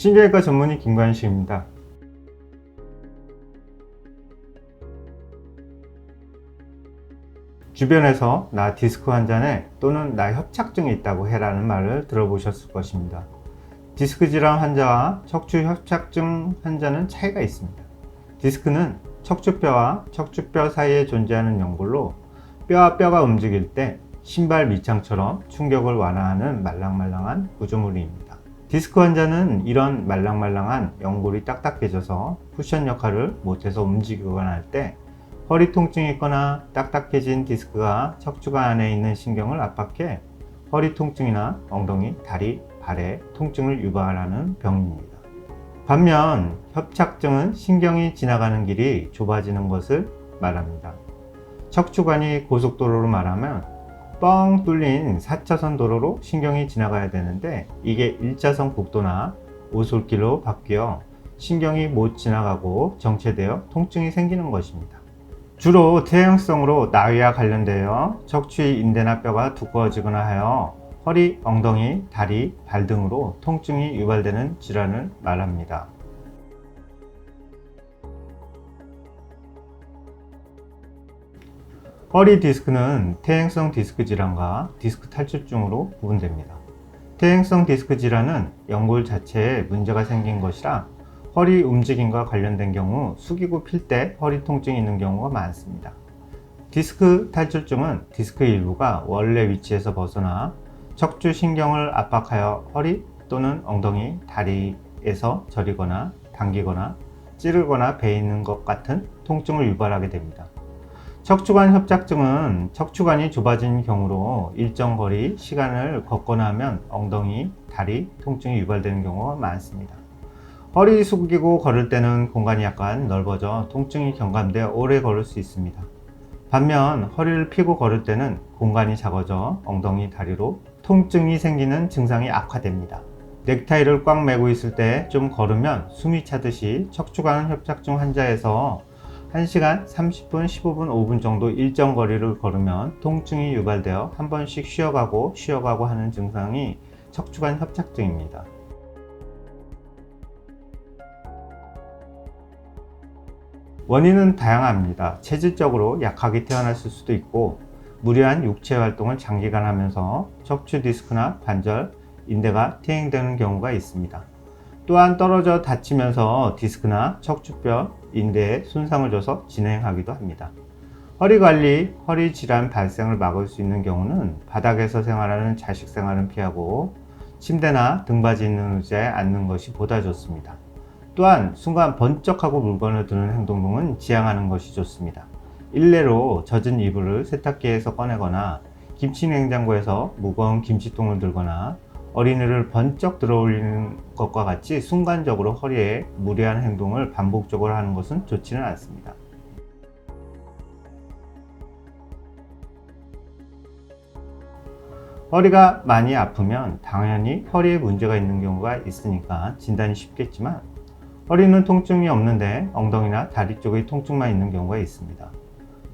신경외과 전문의 김관식입니다. 주변에서 나 디스크 환자네 또는 나 협착증이 있다고 해라는 말을 들어보셨을 것입니다. 디스크 질환 환자와 척추 협착증 환자는 차이가 있습니다. 디스크는 척추뼈와 척추뼈 사이에 존재하는 연골로 뼈와 뼈가 움직일 때 신발 밑창처럼 충격을 완화하는 말랑말랑한 구조물입니다. 디스크 환자는 이런 말랑말랑한 연골이 딱딱해져서 쿠션 역할을 못해서 움직이거나 할 때 허리 통증이 있거나 딱딱해진 디스크가 척추관 안에 있는 신경을 압박해 허리 통증이나 엉덩이, 다리, 발에 통증을 유발하는 병입니다. 반면 협착증은 신경이 지나가는 길이 좁아지는 것을 말합니다. 척추관이 고속도로로 말하면 뻥 뚫린 4차선 도로로 신경이 지나가야 되는데 이게 1차선 국도나 오솔길로 바뀌어 신경이 못 지나가고 정체되어 통증이 생기는 것입니다. 주로 퇴행성으로 나위와 관련되어 척추의 인대나 뼈가 두꺼워지거나 하여 허리, 엉덩이, 다리, 발 등으로 통증이 유발되는 질환을 말합니다. 허리 디스크는 퇴행성 디스크 질환과 디스크 탈출증으로 구분됩니다. 퇴행성 디스크 질환은 연골 자체에 문제가 생긴 것이라 허리 움직임과 관련된 경우 숙이고 필 때 허리 통증이 있는 경우가 많습니다. 디스크 탈출증은 디스크 일부가 원래 위치에서 벗어나 척추 신경을 압박하여 허리 또는 엉덩이, 다리에서 저리거나 당기거나 찌르거나 베이는 것 같은 통증을 유발하게 됩니다. 척추관 협착증은 척추관이 좁아진 경우로 일정 거리 시간을 걷거나 하면 엉덩이, 다리 통증이 유발되는 경우가 많습니다. 허리 숙이고 걸을 때는 공간이 약간 넓어져 통증이 경감돼 오래 걸을 수 있습니다. 반면 허리를 펴고 걸을 때는 공간이 작아져 엉덩이, 다리로 통증이 생기는 증상이 악화됩니다. 넥타이를 꽉 매고 있을 때 좀 걸으면 숨이 차듯이 척추관 협착증 환자에서 1시간 30분, 15분, 5분 정도 일정 거리를 걸으면 통증이 유발되어 한 번씩 쉬어가고 쉬어가고 하는 증상이 척추관 협착증입니다. 원인은 다양합니다. 체질적으로 약하게 태어났을 수도 있고 무리한 육체 활동을 장기간 하면서 척추 디스크나 관절, 인대가 퇴행되는 경우가 있습니다. 또한 떨어져 다치면서 디스크나 척추뼈, 인대에 손상을 줘서 진행하기도 합니다. 허리 관리, 허리 질환 발생을 막을 수 있는 경우는 바닥에서 생활하는 자식 생활은 피하고 침대나 등받이 있는 의자에 앉는 것이 보다 좋습니다. 또한 순간 번쩍하고 물건을 드는 행동 등은 지양하는 것이 좋습니다. 일례로 젖은 이불을 세탁기에서 꺼내거나 김치 냉장고에서 무거운 김치통을 들거나 어린이를 번쩍 들어올리는 것과 같이 순간적으로 허리에 무리한 행동을 반복적으로 하는 것은 좋지는 않습니다. 허리가 많이 아프면 당연히 허리에 문제가 있는 경우가 있으니까 진단이 쉽겠지만 허리는 통증이 없는데 엉덩이나 다리 쪽의 통증만 있는 경우가 있습니다.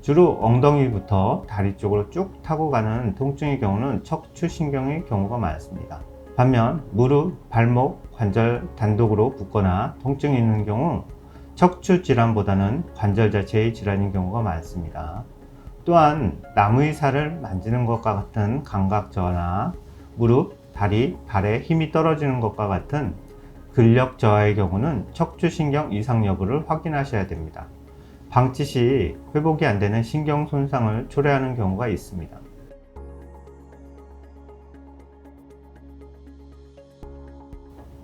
주로 엉덩이부터 다리 쪽으로 쭉 타고 가는 통증의 경우는 척추신경의 경우가 많습니다. 반면 무릎, 발목, 관절 단독으로 붓거나 통증이 있는 경우 척추 질환보다는 관절 자체의 질환인 경우가 많습니다. 또한 나무의 살을 만지는 것과 같은 감각 저하나 무릎, 다리, 발에 힘이 떨어지는 것과 같은 근력 저하의 경우는 척추신경 이상 여부를 확인하셔야 됩니다. 방치 시 회복이 안 되는 신경 손상을 초래하는 경우가 있습니다.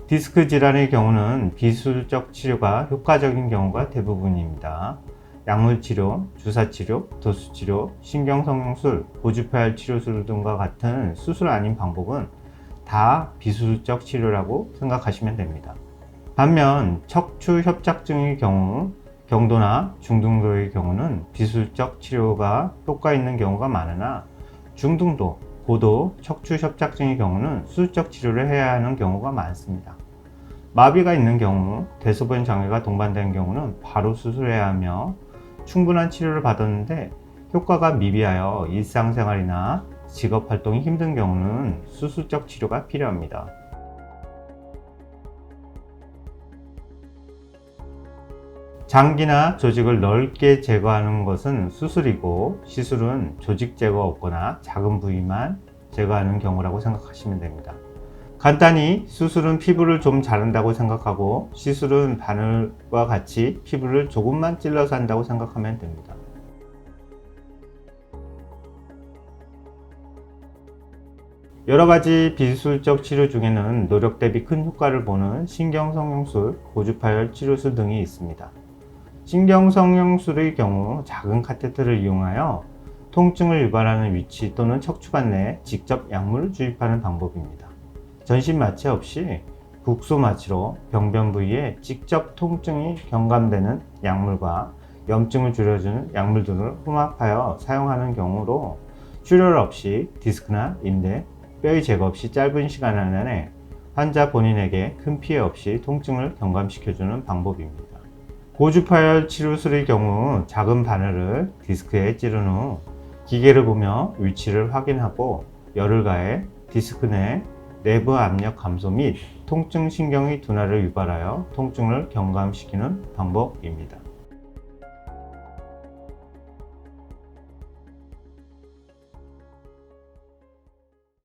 디스크 질환의 경우는 비수술적 치료가 효과적인 경우가 대부분입니다. 약물 치료, 주사 치료, 도수 치료, 신경성형술, 고주폐활 치료술 등과 같은 수술 아닌 방법은 다 비수술적 치료라고 생각하시면 됩니다. 반면 척추 협착증의 경우 경도나 중등도의 경우는 비수술적 치료가 효과 있는 경우가 많으나 중등도, 고도 척추 협착증의 경우는 수술적 치료를 해야 하는 경우가 많습니다. 마비가 있는 경우, 대소변 장애가 동반된 경우는 바로 수술해야 하며 충분한 치료를 받았는데 효과가 미비하여 일상생활이나 직업 활동이 힘든 경우는 수술적 치료가 필요합니다. 장기나 조직을 넓게 제거하는 것은 수술이고 시술은 조직 제거 없거나 작은 부위만 제거하는 경우라고 생각하시면 됩니다. 간단히 수술은 피부를 좀 자른다고 생각하고 시술은 바늘과 같이 피부를 조금만 찔러서 한다고 생각하면 됩니다. 여러 가지 비수술적 치료 중에는 노력 대비 큰 효과를 보는 신경성형술, 고주파열 치료술 등이 있습니다. 신경성형술의 경우 작은 카테터를 이용하여 통증을 유발하는 위치 또는 척추관 내에 직접 약물을 주입하는 방법입니다. 전신 마취 없이 국소 마취로 병변 부위에 직접 통증이 경감되는 약물과 염증을 줄여주는 약물 등을 혼합하여 사용하는 경우로 출혈 없이 디스크나 인대, 뼈의 제거 없이 짧은 시간 안에 환자 본인에게 큰 피해 없이 통증을 경감시켜주는 방법입니다. 고주파열 치료술의 경우 작은 바늘을 디스크에 찌른 후 기계를 보며 위치를 확인하고 열을 가해 디스크 내 내부 압력 감소 및 통증 신경의 둔화를 유발하여 통증을 경감시키는 방법입니다.